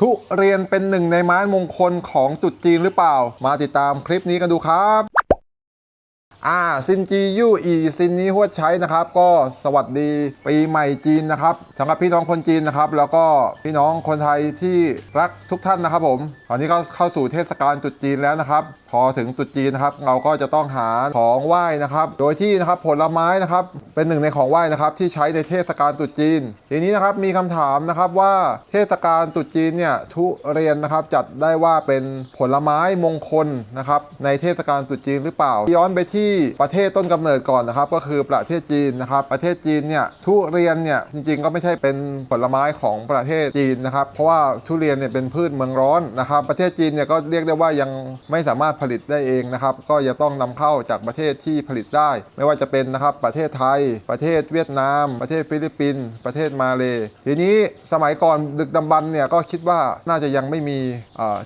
ทุเรียนเป็นหนึ่งในไม้มงคลของจุดจีนหรือเปล่า มาติดตามคลิปนี้กันดูครับ อ่าซินจียู่อีซินนี้หัวใช้นะครับ ก็สวัสดีปีใหม่จีนนะครับสำหรับพี่น้องคนจีนนะครับ แล้วก็พี่น้องคนไทยที่รักทุกท่านนะครับผม ตอนนี้ก็เข้าสู่เทศกาลตรุษจีนแล้วนะครับ พอถึงตรุษจีนนะครับ เราก็จะต้องหาของไหว้นะครับ โดยที่นะครับผลไม้นะครับ เป็นหนึ่งในของไหว้นะครับ ที่ใช้ในเทศกาลตรุษจีน ทีนี้นะครับมีคำถามนะครับว่าเทศกาลตรุษจีนเนี่ยทุเรียนนะครับจัดได้ว่าเป็นผลไม้มงคลนะครับในเทศกาลตรุษจีนหรือเปล่าย้อนไปที่ประเทศต้นกำเนิดก่อนนะครับ ก็คือประเทศจีนนะครับ ประเทศจีนเนี่ยทุเรียนเนี่ยจริงๆ ก็ไม่ใช่เป็นผลไม้ของประเทศจีนนะครับ เพราะว่าทุเรียนเนี่ยเป็นพืชเมืองร้อนนะครับ ประเทศจีนเนี่ยก็เรียกได้ว่ายังไม่สามารถผลิตได้เองนะครับ ก็จะต้องนำเข้าจากประเทศที่ผลิตได้ ไม่ว่าจะเป็นนะครับประเทศไทย ประเทศเวียดนาม ประเทศฟิลิปปินส์ประเทศมาเลทีนี้สมัยก่อนดึกดำบรรพ์เนี่ยก็คิดว่าน่าจะยังไม่มี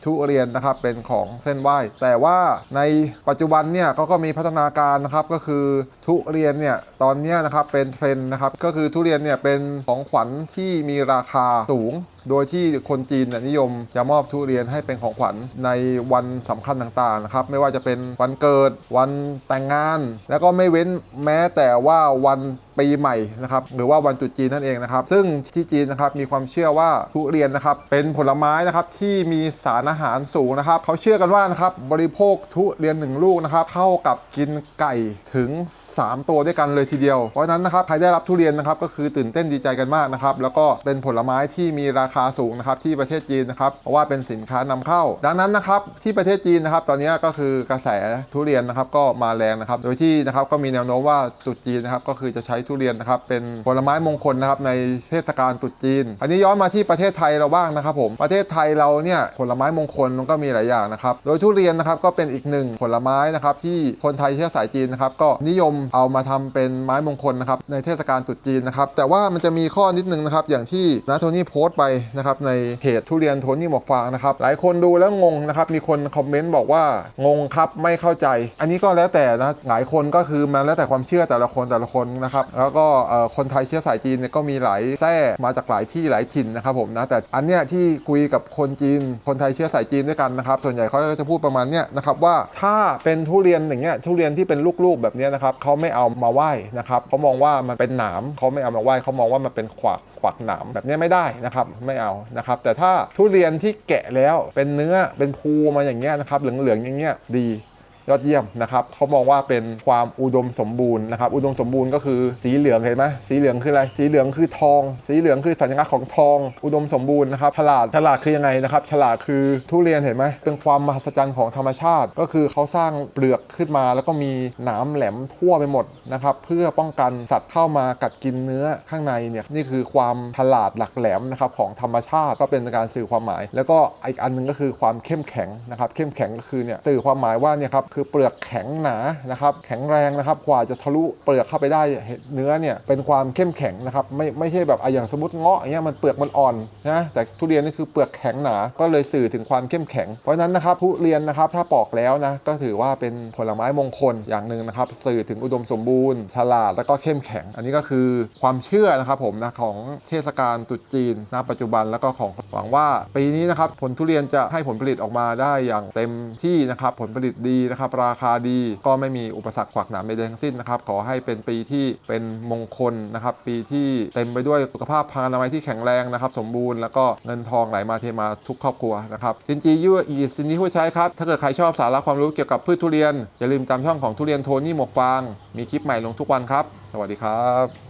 ทุเรียนนะครับเป็นของเส้นไหว้แต่ว่าในปัจจุบันเนี่ยเขาก็มีพัฒนาการนะครับก็คือทุเรียนเนี่ยตอนนี้นะครับเป็นเทรนด์นะครับก็คือทุเรียนเนี่ยเป็นของขวัญที่มีราคาสูง โดยที่คนจีนเนี่ยนิยมจะมอบทุเรียนให้เป็นของขวัญในวันสำคัญต่างๆนะครับไม่ว่าจะเป็นวันเกิดวันแต่งงาน แล้วก็ไม่เว้นแม้แต่ว่าวัน ปีใหม่นะครับหรือว่าวันตรุษจีนนั่นเองนะครับ ซึ่งที่จีนนะครับมีความเชื่อว่าทุเรียนนะครับเป็นผลไม้นะครับที่มีสารอาหารสูงนะครับเขาเชื่อกันว่านะครับบริโภคทุเรียนหนึ่งลูกนะครับเท่ากับกินไก่ถึง 3 ตัวด้วยกันเลยทีเดียว เพราะนั้นนะครับใครได้รับทุเรียนนะครับก็คือตื่นเต้นดีใจกันมากนะครับแล้วก็เป็นผลไม้ที่มีราคาสูงนะครับที่ประเทศจีนนะครับเพราะว่าเป็นสินค้านำเข้า ดังนั้นนะครับที่ประเทศจีนนะครับตอนนี้ก็คือกระแสทุเรียนนะครับก็มาแรงนะครับโดยที่นะครับก็มีแนวโน้มว่าตรุษจีนนะครับก็คือจะใช้ทุเรียนนะครับเป็นผลไม้มงคลนะครับในเทศกาลตรุษจีน อันนี้ย้อนมาที่ประเทศไทยเราบ้างนะครับผมประเทศไทยเราเนี่ยผลไม้มงคลมันก็มีหลายอย่างนะครับโดยทุเรียนนะครับก็เป็นอีกหนึ่งผลไม้นะครับที่คนไทยเชื้อสายจีนนะครับก็นิยมเอามาทำเป็นไม้มงคลนะครับในเทศกาลตรุษจีนนะครับแต่ว่ามันจะมีข้อนิดนึงนะครับอย่างที่นาโทนี่โพสต์ไปนะครับในเพจทุเรียนโทนี่หมวกฟางนะครับหลายคนดูแล้วงงนะครับมีคนคอมเมนต์บอกว่างงครับไม่เข้าใจ อันนี้ก็แล้วแต่นะหลายคนก็คือมันแล้วแต่ความเชื่อแต่ละคนแต่ละคนนะครับแล้วก็คนไทยเชื้อสายจีนเนี่ยก็มีหลายแทร่มาจากหลายที่หลายถิ่นนะครับผมนะแต่อันเนี้ยที่คุยกับคนจีน คนไทยเชื้อสายจีนด้วยกันนะครับ ส่วนใหญ่เขาก็จะพูดประมาณเนี้ยนะครับว่าถ้าเป็นทุเรียนอย่างเงี้ยทุเรียนที่เป็นลูกๆแบบเนี้ยนะครับเขาไม่เอามาไหว้นะครับเขามองว่ามันเป็นหนามเขาไม่เอามาไหว้เขามองว่ามันเป็นขวากขวักหนามแบบนี้ไม่ได้นะครับไม่เอานะครับ แต่ถ้าทุเรียนที่แกะแล้วเป็นเนื้อเป็นภูมาอย่างเงี้ยนะครับเหลืองๆอย่างเงี้ยดี ยอดเยี่ยมนะครับเขามองว่าเป็นความอุดมสมบูรณ์นะครับอุดมสมบูรณ์ก็คือสีเหลืองเห็นไหมสีเหลืองคืออะไรสีเหลืองคือทอง สีเหลืองคือสัญลักษณ์ของทอง อุดมสมบูรณ์นะครับฉลาดฉลาดคือยังไงนะครับฉลาดคือทุเรียนเห็นไหมเป็นความมหัศจรรย์ของธรรมชาติ ก็คือเขาสร้างเปลือกขึ้นมา แล้วก็มีหนามแหลมทั่วไปหมดนะครับเพื่อป้องกันสัตว์เข้ามากัดกินเนื้อข้างในเนี่ยนี่คือความฉลาดหลักแหลมนะครับของธรรมชาติก็เป็นการสื่อความหมาย แล้วก็อีกอันหนึงก็คือความเข้มแข็งนะครับเข้มแข็งก็คือเนี่ยสื่อความหมายว่าเนี่ยครับคืือเปลือกแข็งหนานะครับแข็งแรงนะครับกว่าจะทะลุเปลือกเข้าไปได้เนื้อเนี่ยเป็นความเข้มแข็งนะครับไม่ไม่ใช่แบบออย่างสมมติเงาะอย่างเงี้ยมันเปลือกมันอ่อนนะแต่ทุเรียนนี่คือเปลือกแข็งหนา ก็เลยสื่อถึงความเข้มแข็ง เพราะฉะนั้นนะครับทุเรียนนะครับถ้าปอกแล้วนะก็ถือว่าเป็นผลไม้มงคลอย่างหนึ่งนะครับสื่อถึงอุดมสมบูรณ์ฉลาดแล้วก็เข้มแข็ง อันนี้ก็คือความเชื่อนะครับผมนะของเทศกาลตรุษจีนณปัจจุบันแล้วก็ของหวังว่าปีนี้นะครับผลทุเรียนจะให้ผลผลิตออกมาได้อย่างเต็มที่นะครับผลผลิตดีนะครับราคาดีก็ไม่มีอุปสรรคขวากหนามใดๆทั้งสิ้นนะครับ ขอให้เป็นปีที่เป็นมงคลนะครับ ปีที่เต็มไปด้วยสุขภาพพลานามัยที่แข็งแรงนะครับ สมบูรณ์แล้วก็เงินทองไหลมาเทมาทุกครอบครัวนะครับซินจียูอีซินนี้ผู้ใช้ครับ ถ้าเกิดใครชอบสาระความรู้เกี่ยวกับพืชทุเรียนอย่าลืมตามช่องของทุเรียนโทนี่หมวกฟางมีคลิปใหม่ลงทุกวันครับ สวัสดีครับ